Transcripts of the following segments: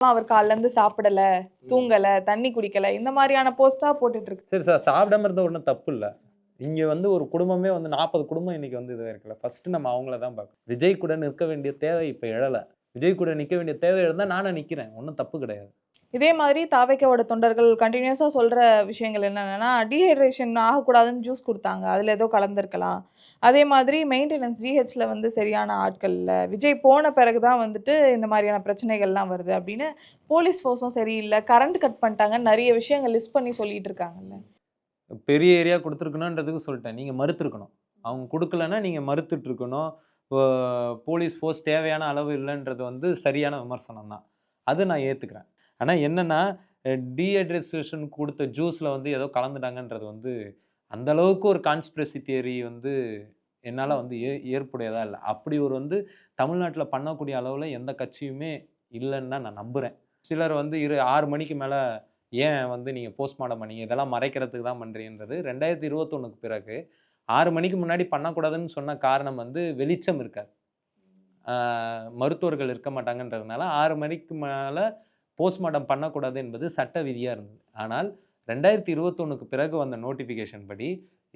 அவர் காலைல இருந்து சாப்பிடல தூங்கல தண்ணி குடிக்கல இந்த மாதிரியான போஸ்டா போட்டுட்டு இருக்கு சரி சார் சாப்பிடாம இருந்த ஒன்றும் தப்பு இல்லை இங்கே வந்து ஒரு குடும்பமே வந்து நாற்பது குடும்பம் இன்னைக்கு வந்து இதாக இருக்கல ஃபர்ஸ்ட் நம்ம அவங்கள தான் பார்க்கணும் விஜய் கூட நிற்க வேண்டிய தேவை இப்போ எழலை. விஜய் கூட நிற்க வேண்டிய தேவை இருந்தால் நானும் நிற்கிறேன் ஒன்றும் தப்பு கிடையாது. இதே மாதிரி தாவைக்காவோட தொண்டர்கள் கண்டினியூஸாக சொல்கிற விஷயங்கள் என்னென்னா டீஹைட்ரேஷன் ஆகக்கூடாதுன்னு ஜூஸ் கொடுத்தாங்க. அதில் ஏதோ கலந்துருக்கலாம். அதே மாதிரி மெயின்டெனன்ஸ் ஜிஹெச்ல வந்து சரியான ஆட்கள் இல்லை விஜய் போன பிறகு தான் வந்துட்டு இந்த மாதிரியான பிரச்சனைகள்லாம் வருது அப்படின்னு போலீஸ் ஃபோர்ஸும் சரியில்லை. கரண்ட் கட் பண்ணிட்டாங்க நிறைய விஷயங்கள் லிஸ்ட் பண்ணி சொல்லிட்டு இருக்காங்கல்ல. பெரிய ஏரியா கொடுத்துருக்கணுன்றதுக்கு சொல்லிட்டேன். நீங்கள் மறுத்துருக்கணும். அவங்க கொடுக்கலன்னா நீங்கள் மறுத்துட்ருக்கணும் இப்போ போலீஸ் ஃபோர்ஸ் தேவையான அளவு இல்லைன்றது வந்து சரியான விமர்சனம் தான் அது நான் ஏற்றுக்கிறேன் ஆனால் என்னென்னா டீஹைட்ரேஷன் கொடுத்த ஜூஸில் வந்து ஏதோ கலந்துட்டாங்கன்றது வந்து அந்த அளவுக்கு ஒரு கான்ஸ்பிரசி தியரி வந்து என்னால் வந்து ஏ ஏற்புடையதாக இல்லை. அப்படி ஒரு வந்து தமிழ்நாட்டில் பண்ணக்கூடிய அளவில் எந்த கட்சியுமே இல்லைன்னு தான் நான் நம்புகிறேன் சிலர் வந்து இரு ஆறு மணிக்கு மேலே ஏன் வந்து நீங்கள் போஸ்ட்மார்ட்டம் பண்ணீங்க? இதெல்லாம் மறைக்கிறதுக்கு தான் பண்ணுறீன்றது ரெண்டாயிரத்தி இருபத்தொன்னுக்கு பிறகு ஆறு மணிக்கு முன்னாடி பண்ணக்கூடாதுன்னு சொன்ன காரணம் வந்து வெளிச்சம் இருக்காது. மருத்துவர்கள் இருக்க மாட்டாங்கன்றதுனால ஆறு மணிக்கு மேலே போஸ்ட்மார்ட்டம் பண்ணக்கூடாது என்பது சட்ட விதியாக இருந்தது. ஆனால் ரெண்டாயிரத்தி இருபத்தொன்னுக்கு பிறகு வந்த நோட்டிஃபிகேஷன் படி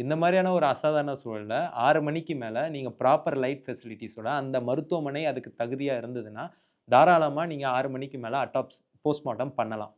இந்த மாதிரியான ஒரு அசாதாரண சூழலில் ஆறு மணிக்கு மேலே நீங்கள் ப்ராப்பர் லைட் ஃபெசிலிட்டிஸோட அந்த மருத்துவமனை அதுக்கு தகுதியாக இருந்ததுன்னா தாராளமாக நீங்கள் ஆறு மணிக்கு மேலே அட்டாப்ஸ் போஸ்ட்மார்ட்டம் பண்ணலாம்.